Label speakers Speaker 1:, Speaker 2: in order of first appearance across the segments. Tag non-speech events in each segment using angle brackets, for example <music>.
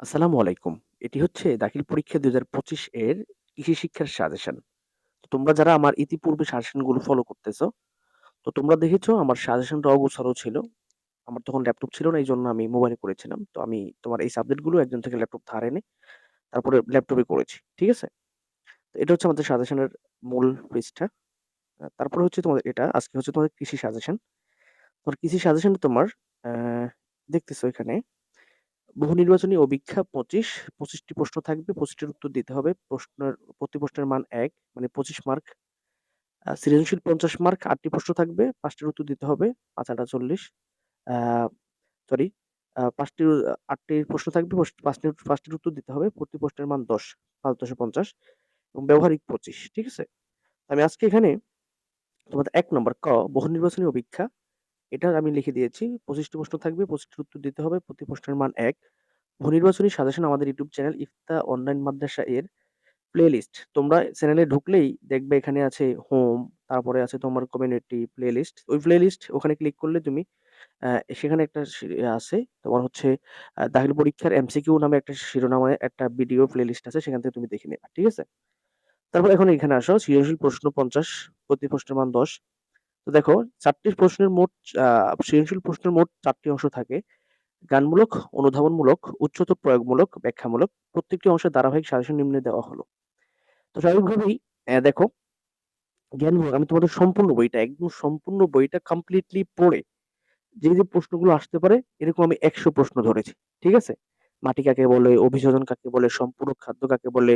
Speaker 1: আসসালামু আলাইকুম। এটি হচ্ছে দাখিল পরীক্ষা ২০২৫ এর কৃষি শিক্ষার সাজেশন। তোমরা যারা আমার ইতিপূর্বে সাজেশনগুলো ফলো করতেছো, তো তোমরা দেখেছ আমার সাজেশনটা অগোছালো ছিল। আমার তখন ল্যাপটপ ছিল না এই জন্য আমি মোবাইলে করেছিলাম। তো আমি তোমার এই সাবজেক্টগুলো একজন থেকে ল্যাপটপ ধার এনে তারপরে ল্যাপটপে করেছি। ঠিক আছে? তো এটা হচ্ছে আমাদের সাজেশনের মূল। আ তারপরে হচ্ছে তোমাদের এটা আজকে হচ্ছে তোমাদের কৃষি সাজেশন। তোমার কৃষি সাজেশন তোমার দেখতেছো এখানে বহু নির্বাচনী অভিক্ষা পঁচিশ পঁচিশটি প্রশ্ন থাকবে। পঁচিশটির উত্তর দিতে হবে। প্রশ্নের প্রতি প্রশ্নের মান এক মানে ২৫ মার্ক। সৃজনশীল ৫০ মার্ক আটটি প্রশ্ন থাকবে। পাঁচটির উত্তর দিতে হবে। ৫ ৮ ৪০ আ সরি পাঁচটি ৫ টির ৮ টির প্রশ্ন থাকবে। পস ৫ টির ৫ টির উত্তর দিতে হবে। প্রতি প্রশ্নের মান ১০, ৫ ১০ এ ৫০ এবং ব্যবহারিক ২৫ ঠিক আছে? আমি আজকে এখানে তোমাদের এক নম্বর ক বহু নির্বাচনী অভিক্ষা এটা আমি লিখে দিয়েছি। ২৫ টি প্রশ্ন থাকবে। ২৫ টির উত্তর দিতে হবে। প্রতি প্রশ্নের মান ১ বহু নির্বাচনী সাজেশন আমাদের ইউটিউব চ্যানেল ইফতা অনলাইন মাদ্রাসা এর প্লেলিস্ট। তোমরা চ্যানেলে ঢুকলেই দেখবে এখানে আছে হোম, তারপরে আছে তোমার কমিউনিটি প্লেলিস্ট। ওই প্লেলিস্ট ওখানে ক্লিক করলে তুমি সেখানে একটা সি আছে তোমার হচ্ছে আ দাখিল পরীক্ষার এমসিকিউ নামে একটা শিরোনামে একটা ভিডিও প্লেলিস্ট আছে সেখান থেকে তুমি দেখে নিবা। ঠিক আছে? তারপর এখন এখানে আসো সৃজনশীল প্রশ্ন ৫০ প্রতি প্রশ্নের মান ১০। তো দেখো ৪ টি প্রশ্নের মোট সৃজনশীল প্রশ্নের মোট ৪ টি অংশ থাকে। জ্ঞানমূলক, অনুধাবনমূলক, উচ্চতর প্রয়োগমূলক, ব্যাখ্যামূলক প্রত্যেকটি অংশের ধারাবাহিক সাজেশন নিম্নে দেওয়া হলো। তো স্বাভাবিকভাবেই দেখো জ্ঞানমূলক আমি তোমাদের সম্পূর্ণ বইটা একদম সম্পূর্ণ বইটা কমপ্লিটলি পড়ে যে, যে প্রশ্নগুলো আসতে পারে এরকম আমি ১০০ প্রশ্ন ধরেছি। ঠিক আছে? মাটি কাকে বলে, অভিযোজন কাকে বলে, সম্পূরক খাদ্য কাকে বলে,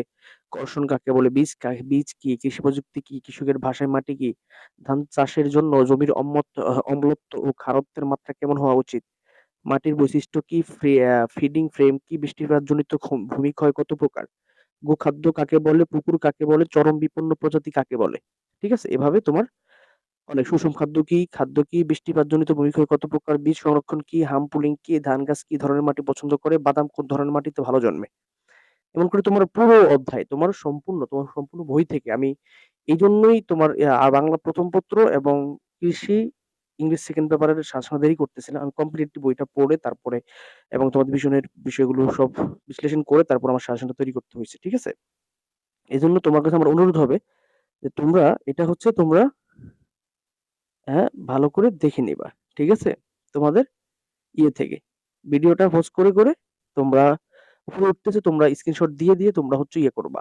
Speaker 1: কর্ষণ কাকে বলে, বীজ বীজ কি, কৃষি প্রযুক্তি কি, কৃষকের ভাষায় মাটি কি, ধান চাষের জন্য জমির অম্মত্ব আহ অম্লত্ব ও খারত্বের মাত্রা কেমন হওয়া উচিত, মাটির বৈশিষ্ট্য কি, ফিডিং ফ্রেম কি, বৃষ্টিপাতজনিত খ ভূমিক্ষয় কত প্রকার, গোখাদ্য কাকে বলে, পুকুর কাকে বলে, চরম বিপন্ন প্রজাতি কাকে বলে। ঠিক আছে? এভাবে তোমার অনেক সুষম খাদ্য কি, খাদ্য কি, বৃষ্টিপাতজনিত ভূমিক্ষয় কত প্রকার, বীজ সংরক্ষণ কি, হাম পুলিং কি, ধান গাছ কি ধরনের মাটি পছন্দ করে, বাদাম কোন ধরনের মাটিতে ভালো জন্মে। এমন করে তোমার পুরো অধ্যায় তোমার সম্পূর্ণ তোমার সম্পূর্ণ বই থেকে আমি এই জন্যই তোমার বাংলা প্রথম পত্র এবং কৃষি ইংলিশ সেকেন্ড পেপারের সাজেশন দেরি করতেছিলাম। আমি কমপ্লিটলি বইটা পড়ে তারপরে এবং তোমাদের ভীষণের বিষয়গুলো সব বিশ্লেষণ করে তারপর আমার শাসনটা তৈরি করতে হয়েছে ঠিক আছে? এজন্য তোমার কাছে আমার অনুরোধ হবে যে তোমরা এটা হচ্ছে তোমরা হ্যাঁ, ভালো করে দেখে নিবা। ঠিক আছে? তোমাদের ইয়ে থেকে। ভিডিওটা পজ করে, করে তোমরা উপরে উঠতেছে তোমরা স্ক্রিনশট দিয়ে, দিয়ে তোমরা হচ্ছে ইয়ে করবা।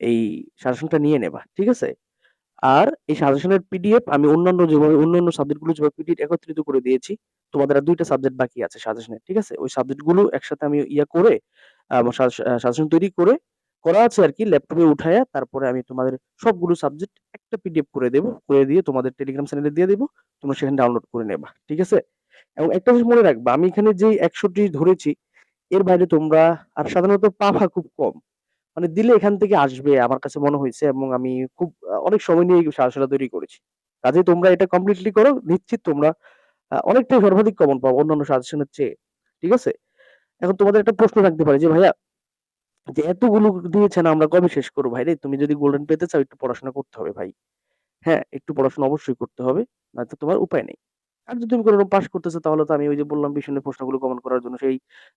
Speaker 1: এই সাজেশনটা নিয়ে নেবা। ঠিক আছে? আর এই সাজেশনের পিডিএফ আমি অন্যান্য যেভাবে অন্যান্য সাবজেক্টগুলো যেভাবে পিডিএফ একত্রিত করে দিয়েছি, তোমাদের আর দুইটা সাবজেক্ট বাকি আছে সাজেশনের। ঠিক আছে? ওই সাবজেক্টগুলো একসাথে আমি ইয়া করে সাজেশন তৈরি করে করা আছে আর কি ল্যাপটপে উঠাইয়া তারপরে আমি তোমাদের সবগুলো সাবজেক্ট একটা পিডিএফ করে দেব। করে দিয়ে তোমাদের টেলিগ্রাম চ্যানেলে দিয়ে দিব। তোমরা সেখানে ডাউনলোড করে নেবা। ঠিক আছে? এবং একটা জিনিস মনে রাখবা, আমি এখানে যেই ১০০ টি ধরেছি, এর বাইরে তোমরা, আর সাধারণত পাফা খুব কম। মানে দিলে এখান থেকে আসবে আমার কাছে মনে হইছে এবং আমি খুব, অনেক সময় নিয়ে সাজেশনটা তৈরি করেছি। কাজেই তোমরা এটা কমপ্লিটলি করো। নিশ্চিত তোমরা অনেকটাই সর্বাধিক কমন পাবো অন্যান্য সাজেশনের চেয়ে। ঠিক আছে? এখন তোমাদের একটা প্রশ্ন থাকতে পারে যে, ভাইয়া যে এতগুলো দিয়েছেন আমরা কবে শেষ করব? ভাইরে তুমি যদি গোল্ডেন পেতে চাও একটু পড়াশোনা করতে হবে ভাই। হ্যাঁ, একটু পড়াশোনা অবশ্যই করতে হবে। নয়তো তোমার উপায় নেই। আর যদি তুমি কোনরকম পাস করতেছো তাহলে তো আমি ওই যে বললাম বিষণের প্রশ্নগুলো কমন করার জন্য সেই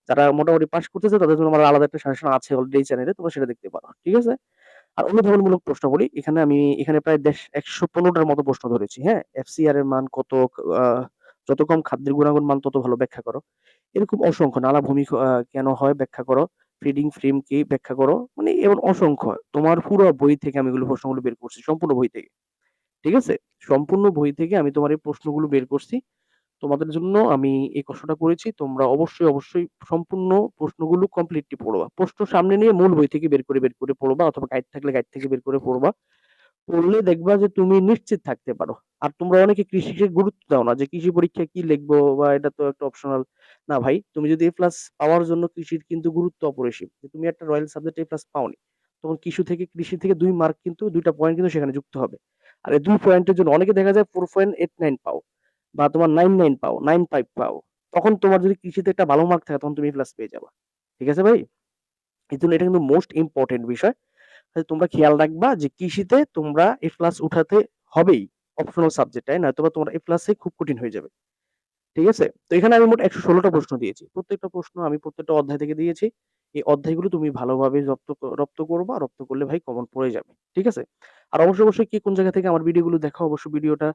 Speaker 1: যারা মোটামুটি পাস করতেছে তাদের জন্য আমার আলাদা একটা সাজেশন আছে অলরেডি চ্যানেলে তোমরা সেটা দেখতে পারো। ঠিক আছে? আর অনুধাবনমূলক প্রশ্নাবলী এখানে আমি এখানে প্রায় দেশ ১১৫ টার মতো প্রশ্ন ধরেছি। হ্যাঁ? এফসিআর এর মান কত? যত কম খাদ্যের গুণাগুণ মান তত ভালো ব্যাখ্যা করো। এরকম অসংখ্য নালা ভূমি কেন হয় ব্যাখ্যা করো। ফিডিং ফ্রেম কি ব্যাখ্যা করো। মানে এমন অসংখ্য। তোমার পুরো বই থেকে আমি এগুলো প্রশ্নগুলো বের করছি। সম্পূর্ণ বই থেকে। ঠিক আছে? সম্পূর্ণ বই থেকে আমি তোমার এই প্রশ্নগুলো বের করছি। তোমাদের জন্য আমি এই কষ্টটা করেছি। তোমরা অবশ্যই, অবশ্যই সম্পূর্ণ প্রশ্নগুলো কমপ্লিটলি পড়বা। প্রশ্ন সামনে নিয়ে মূল বই থেকে বের করে, বের করে পড়বা অথবা গাইড থাকলে গাইড থেকে বের করে পড়বা। পড়লে দেখবা যে তুমি নিশ্চিত থাকতে পারো। আর তোমরা অনেকে কৃষিকে গুরুত্ব দাও না যে কৃষি পরীক্ষায় কি লিখব বা এটা তো একটা অপশনাল। না ভাই, তুমি যদি প্লাস পাওয়ার জন্য কৃষির কিন্তু গুরুত্ব অপরিসীম। তুমি একটা রয়েল সাবজেক্টে প্লাস পাওনি। তখন কৃষি থেকে কৃষি থেকে ২ মার্ক কিন্তু ২ টা পয়েন্ট কিন্তু সেখানে যুক্ত হবে। আর এই ২ পয়েন্টের জন্য অনেকে দেখা যায় 4.89 পাও বা তোমার 99 পাও, 95 পাও। তখন তোমার যদি কৃষিতে একটা ভালো মার্ক থাকে তখন তুমি এ প্লাস পেয়ে যাবা। ঠিক আছে ভাই? এজন্য এটা কিন্তু মোস্ট ইম্পোর্টেন্ট বিষয়। তোমরা খেয়াল রাখবা যে কৃষিতে তোমরা এ প্লাস উঠাতে হবেই অপশনাল সাবজেক্ট তাই না তোমরা তোমরা এ প্লাসে খুব কঠিন হয়ে যাবে। ঠিক আছে? তো এখানে আমি মোট একশো ষোলোটা প্রশ্ন দিয়েছি। প্রত্যেকটা প্রশ্ন আমি প্রত্যেকটা অধ্যায় থেকে দিয়েছি। এই অধ্যায়গুলো তুমি ভালোভাবে রপ্ত রপ্ত করবা। রপ্ত করলে ভাই কমন পড়ে যাবে। ঠিক আছে? আর অবশ্যই, অবশ্যই কে কোন জায়গা থেকে আমার ভিডিওগুলো দেখো অবশ্যই ভিডিওটা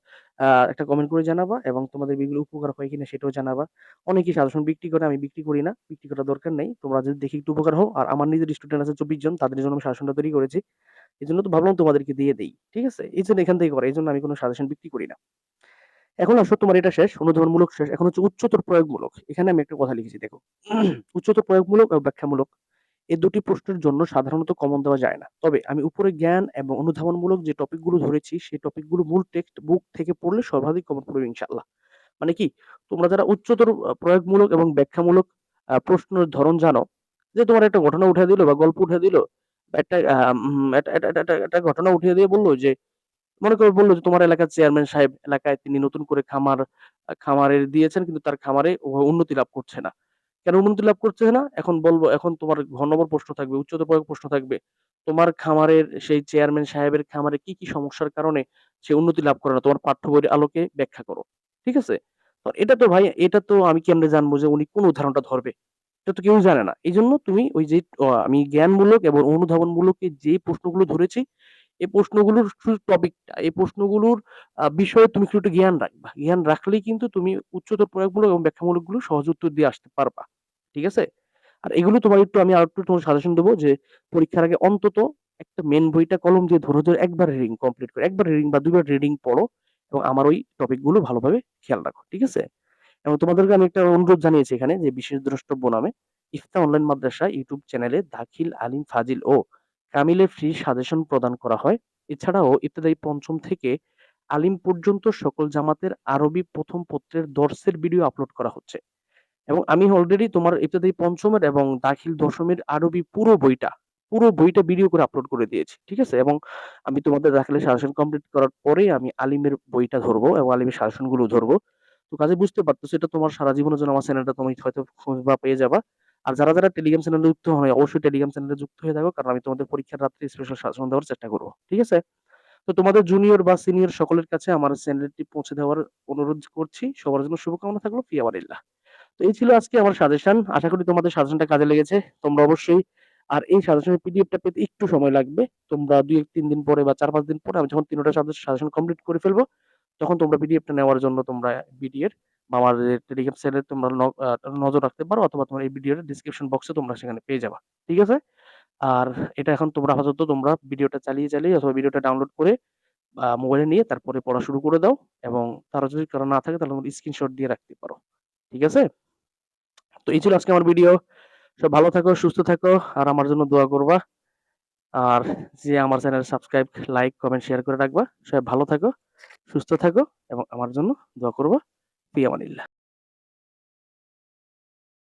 Speaker 1: একটা কমেন্ট করে জানাবা এবং তোমাদের এগুলো উপকার হয় কিনা সেটাও জানাবা। অনেকেই সাজেশন বিক্রি করে, আমি বিক্রি করি না। বিক্রি করার দরকার নেই। তোমরা যদি দেখি একটু উপকার হও আর আমার নিজের স্টুডেন্ট আছে ২৪ জন তাদের জন্য আমি সাজেশনটা তৈরি করেছি। এজন্য তো ভাবলাম তোমাদেরকে দিয়ে দেই। ঠিক আছে? এই জন্য এখান থেকে করে। এই জন্য আমি কোনো সাজেশন বিক্রি করি না। এখন আসো তোমার এটা শেষ, অনুধাবনমূলক শেষ। এখন হচ্ছে উচ্চতর প্রয়োগমূলক। এখানে আমি একটা কথা লিখেছি দেখো। <clears throat> উচ্চতর প্রয়োগমূলক ও ব্যাখ্যামূলক এই ২ টি প্রশ্নের জন্য সাধারণত কমন দেওয়া যায় না। তবে আমি উপরে জ্ঞান এবং অনুধাবনমূলক যে টপিকগুলো ধরেছি সেই টপিকগুলো মূল টেক্সট বুক থেকে পড়লে সর্বাধিক কমন পড়বে ইনশাআল্লাহ। মানে কি? তোমরা যারা উচ্চতর প্রয়োগমূলক এবং ব্যাখ্যামূলক প্রশ্নের ধরন জানো, যে তোমার একটা ঘটনা উঠায় দিল বা গল্প উঠায় দিল, একটা একটা ঘটনা উঠিয়ে দিয়ে বলল যে মনে করে বলল যে তোমার এলাকার চেয়ারম্যান সাহেব এলাকায় তিনি নতুন করে খামার আ খামারে দিয়েছেন কিন্তু তার খামারে উন্নতি লাভ করছে না। কেন উন্নতি লাভ করছে না? এখন বলব এখন তোমার ঘ নম্বর প্রশ্ন থাকবে, উচ্চতর প্রশ্ন থাকবে। তোমার খামারের সেই চেয়ারম্যান সাহেবের খামারে কি, কি সমস্যার কারণে সে উন্নতি লাভ করে না? তোমার পাঠ্য বইয়ের আলোকে ব্যাখ্যা করো। ঠিক আছে? এটা তো ভাই এটা তো আমি কেমনে জানব যে উনি কোন উদাহরণটা ধরবে? এটা তো কেউ জানে না। এজন্য তুমি ওই যে আমি জ্ঞানমূলক এবং অনুধাবনমূলক যে প্রশ্নগুলো ধরেছি, এই প্রশ্নগুলোর টপিকটা, এই প্রশ্নগুলোর বিষয়ে তুমি একটু জ্ঞান রাখবা। জ্ঞান রাখলেই কিন্তু তুমি উচ্চতর প্রয়োগমূলক এবং ব্যাখ্যামূলকগুলো সহজে উত্তর দিয়ে আসতে পারবা। ঠিক আছে? আর এগুলো তোমার একটু আমি আরেকটু তোমার সাজেশন দেবো যে পরীক্ষার আগে অন্তত একটা মেন বইটা কলম দিয়ে ধরে, ধরে একবার রিডিং কমপ্লিট করে। একবার রিডিং বা ২ বার রিডিং পড়ো এবং আমার ওই টপিকগুলো ভালোভাবে খেয়াল রাখো। ঠিক আছে? এবং তোমাদেরকে আমি একটা অনুরোধ জানিয়েছি এখানে যে বিশেষ দ্রষ্টব্য নামে ইফতা অনলাইন মাদ্রাসা ইউটিউব চ্যানেলে দাখিল, আলিম, ফাজিল ও কামিলের ফ্রি সাজেশন প্রদান করা হয়। এছাড়াও ইবতেদায়ী পঞ্চম থেকে আলিম পর্যন্ত সকল জামাতের আরবি প্রথম পত্রের দর্সের ভিডিও আপলোড করা হচ্ছে। এবং আমি অলরেডি তোমার ইবতেদায়ী পঞ্চমের এবং দাখিল দশমের আরবি পুরো বইটা, পুরো বইটা ভিডিও করে আপলোড করে দিয়েছি। ঠিক আছে? এবং আমি তোমাদের দাখিলের সাজেশন কমপ্লিট করার পরেই আমি আলিমের বইটা ধরবো এবং আলিমের সাজেশনগুলো ধরবো। তো কাজে বুঝতে পারতেছো এটা তোমার সারা জীবনের জন্য আমার চ্যানেলটা তুমি হয়তো খুঁজবা পেয়ে যাবা। আর যারা, যারা টেলিগ্রাম চ্যানেলে যুক্ত হয় অবশ্যই টেলিগ্রাম চ্যানেলে যুক্ত হয়ে থাকো। কারণ আমি তোমাদের পরীক্ষার রাত্রে স্পেশাল শাসন দেওয়ার চেষ্টা করব ঠিক আছে? তো তোমাদের জুনিয়র বা সিনিয়র সকলের কাছে আমার চ্যানেলটি পৌঁছে দেওয়ার অনুরোধ করছি। সবার জন্য শুভকামনা থাকল। ফি আমানিল্লাহ। তো এই ছিল আজকে আমার সাজেশন। আশা করি তোমাদের সাজেশনটা কাজে লেগেছে। তোমরা অবশ্যই আর এই সাজেশনের পিডিএফটা পেতে একটু সময় লাগবে। তোমরা ২-১-৩ দিন পরে বা ৪-৫ দিন পরে আমি যখন ৩ টা সাজে সাজেশন কমপ্লিট করে ফেলব, তখন তোমরা পিডিএফটা নেওয়ার জন্য তোমরা ভিডিওর বা আমার টেলিগ্রাম চ্যানেলে তোমরা নজর রাখতে পারো অথবা তোমার এই ভিডিওর ডেসক্রিপশন বক্সে তোমরা সেখানে পেয়ে যাবা। ঠিক আছে? আর এটা এখন তোমরা আপাতত তোমরা ভিডিওটা চালিয়ে, চালিয়ে অথবা ভিডিওটা ডাউনলোড করে মোবাইলে নিয়ে তারপরে পড়া শুরু করে দাও এবং তারা যদি করা না থাকে তাহলে তোমরা স্ক্রিনশট দিয়ে রাখতে পারো। ঠিক আছে? তো এই ছিল আজকে আমার ভিডিও। সব ভালো থাকো, সুস্থ থাকো আর আমার জন্য দোয়া করবা। আর যে আমার channel subscribe, like, comment, share করে রাখবা। সবাই ভালো থাকো, সুস্থ থাকো এবং আমার জন্য দোয়া করবা। spionille.